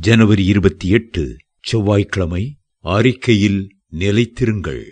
ஜனவரி இருபத்தி எட்டு செவ்வாய்க்கிழமை அறிக்கையில் நிலைத்திருங்கள்.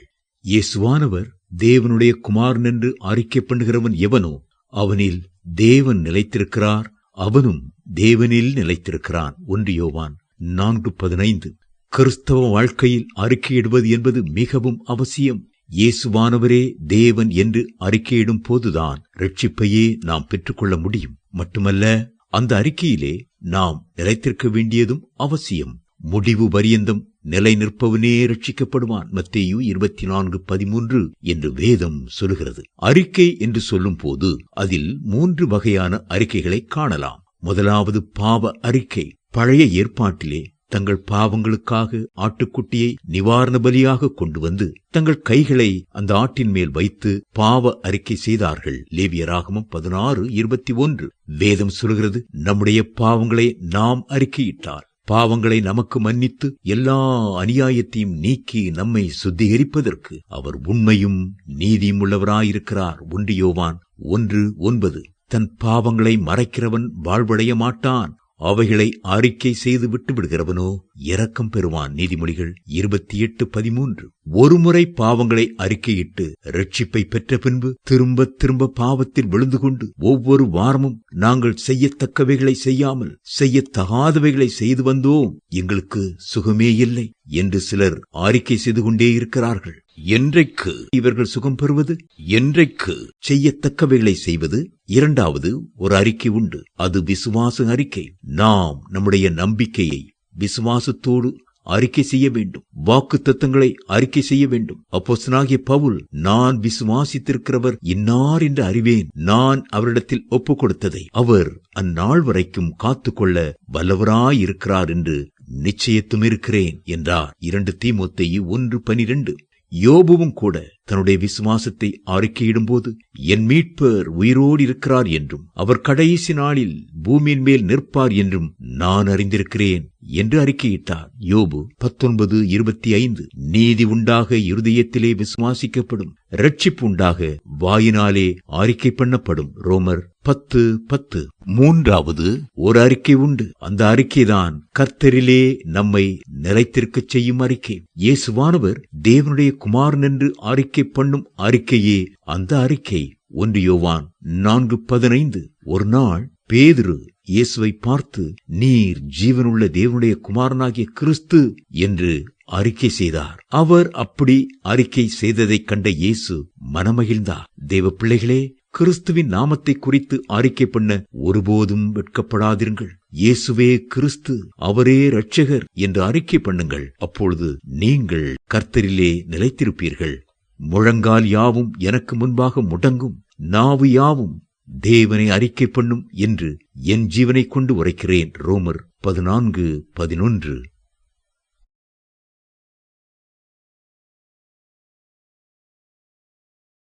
இயேசுவானவர் தேவனுடைய குமாரன் என்று அறிக்கை பண்ணுகிறவன் எவனோ அவனில் தேவன் நிலைத்திருக்கிறார் அவனும் தேவனில் நிலைத்திருக்கிறான். ஒன்று யோவான் நான்கு பதினைந்து. கிறிஸ்தவ வாழ்க்கையில் அறிக்கையிடுவது என்பது மிகவும் அவசியம். இயேசுவானவரே தேவன் என்று அறிக்கையிடும் போதுதான் ரட்சிப்பையே நாம் பெற்றுக்கொள்ள முடியும். மட்டுமல்ல அந்த அறிக்கையிலே நாம் நிலைத்திருக்க வேண்டியதும் அவசியம். முடிவு பரியந்தம் நிலை நிற்பவனே ரட்சிக்கப்படுவான் மத்தேயு இருபத்தி நான்கு பதிமூன்று என்று வேதம் சொல்லுகிறது. அறிக்கை என்று சொல்லும் போது அதில் மூன்று வகையான அறிக்கைகளை காணலாம். முதலாவது பாவ அறிக்கை. பழைய ஏற்பாட்டிலே தங்கள் பாவங்களுக்காக ஆட்டுக்குட்டியை நிவாரண பலியாக கொண்டு வந்து தங்கள் கைகளை அந்த ஆட்டின் மேல் வைத்து பாவ அறிக்கை செய்தார்கள். லேவியராகமம் பதினாறு இருபத்தி ஒன்று. வேதம் சொல்கிறது நம்முடைய பாவங்களை நாம் அறிக்கையிட்டார். பாவங்களை நமக்கு மன்னித்து எல்லா அநியாயத்தையும் நீக்கி நம்மை சுத்திகரிப்பதற்கு அவர் உண்மையும் நீதியும் உள்ளவராயிருக்கிறார். ஒன்று யோவான் ஒன்று ஒன்பது. தன் பாவங்களை மறைக்கிறவன் வாழ்வடைய மாட்டான். அவைகளை அறிக்கை செய்து விட்டு விடுகிறவனோ? இரக்கம் பெறுவான் நீதிமொழிகள் இருபத்தி எட்டு பதிமூன்று. ஒருமுறை பாவங்களை அறிக்கையிட்டு ரட்சிப்பை பெற்ற பின்பு திரும்ப திரும்ப பாவத்தில் விழுந்து கொண்டு ஒவ்வொரு வாரமும் நாங்கள் செய்யத்தக்கவைகளை செய்யாமல் செய்யத்தகாதவைகளை செய்து வந்தோம். எங்களுக்கு சுகமே இல்லை என்று சிலர் அறிக்கை செய்து கொண்டே இருக்கிறார்கள். என்றைக்கு இவர்கள் சுகம் பெறுவது? என்றைக்கு செய்யத்தக்கவைகளை செய்வது? இரண்டாவது ஒரு அறிக்கை உண்டு. அது விசுவாச அறிக்கை. நாம் நம்முடைய நம்பிக்கையை விசுவாசத்தோடு அறிக்கை செய்ய வேண்டும். வாக்கு தத்தங்களை அறிக்கை செய்ய வேண்டும். அப்போசனாகிய பவுல் நான் விசுவாசித்திருக்கிறவர் இன்னார் என்று அறிவேன். நான் அவரிடத்தில் ஒப்பு கொடுத்ததை அவர் அந்நாள் வரைக்கும் காத்துக்கொள்ள வல்லவராயிருக்கிறார் என்று நிச்சயத்தும் இருக்கிறேன் என்றார். இரண்டு தீமுத்தையு ஒன்று பனிரெண்டு. யோபுவும் கூட தன்னுடைய விசுவாசத்தை அறிக்கையிடும் போது என் மீட்பர் உயிரோடு இருக்கிறார் என்றும் அவர் கடைசி நாளில் பூமியின் மேல் நிற்பார் என்றும் நான் அறிந்திருக்கிறேன். என்று அறிக்கையிட்டார். யோபு பத்தொன்பது இருபத்தி ஐந்து நீதி உண்டாக இருதயத்திலே விசுவாசிக்கப்படும். ரட்சிப்பு உண்டாக வாயினாலே அறிக்கை பண்ணப்படும். ரோமர் பத்து பத்து. மூன்றாவது ஒரு அறிக்கை உண்டு. அந்த அறிக்கைதான் கர்த்தரிலே நம்மை நிலைத்திருக்க செய்யும் அறிக்கை. இயேசுவானவர் தேவனுடைய குமாரன் என்று அறிக்கை பண்ணும் அறிக்கையே அந்த அறிக்கை. ஒன்று யோவான் நான்கு பதினைந்து. ஒரு நாள் பேதுரு இயேசுவை பார்த்து நீர் ஜீவனுள்ள தேவனுடைய குமாரனாகிய கிறிஸ்து என்று அறிக்கை செய்தார். அவர் அப்படி அறிக்கை செய்ததைக் கண்ட இயேசு மனமகிழ்ந்தார். தேவ பிள்ளைகளே கிறிஸ்துவின் நாமத்தை குறித்து அறிக்கை பண்ண ஒருபோதும் வெட்கப்படாதிருங்கள். இயேசுவே கிறிஸ்து அவரே ரட்சகர் என்று அறிக்கை பண்ணுங்கள். அப்பொழுது நீங்கள் கர்த்தரிலே நிலைத்திருப்பீர்கள். முழங்கால் யாவும் எனக்கு முன்பாக முடங்கும். நாவு யாவும் தேவனை அறிக்கை பண்ணும் என்று என் ஜீவனை கொண்டு உரைக்கிறேன். ரோமர் பதினான்கு பதினொன்று.